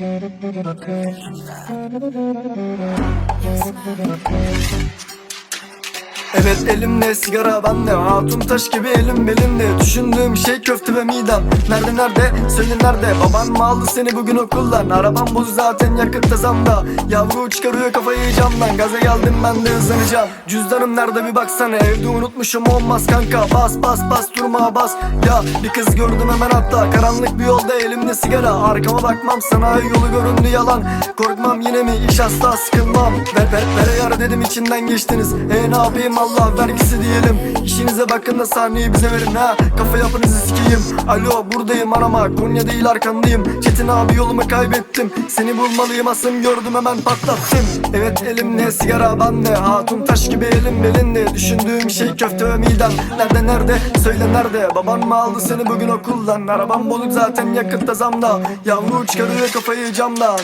Yes, Evet elimde sigara bende Hatun taş gibi elim belimde Düşündüğüm şey köfte ve midem Nerede nerede söyle nerede Baban mı aldı seni bugün okuldan Arabam buz zaten yakıtta zamda Yavru çıkarıyor kafayı camdan Gaza geldim ben de hızlanacağım Cüzdanım nerede bir baksana Evde unutmuşum olmaz kanka Bas bas bas durma bas Ya bir kız gördüm hemen hatta Karanlık bir yolda elimde sigara Arkama bakmam sana yolu göründü yalan Korkmam yine mi iş asla sıkılmam Ver ver ver yara dedim içinden geçtiniz E ne yapayım Allah vergisi diyelim. İşinize bakın da sahneyi bize verin ha. Kafa yapınızı sikeyim. Alo buradayım arama. Konya değil arkandayım. Çetin abi yolumu kaybettim. Seni bulmalıyım asım gördüm hemen patlattım. Evet elimde sigara bende. Hatun taş gibi elim belinde. Düşündüğüm şey köfte ve midem. Nerede nerede? Söyle nerede? Baban mı aldı seni bugün okuldan? Arabam bozuk zaten yakıtta zamda. Yavru çıkarıyor kafayı camdan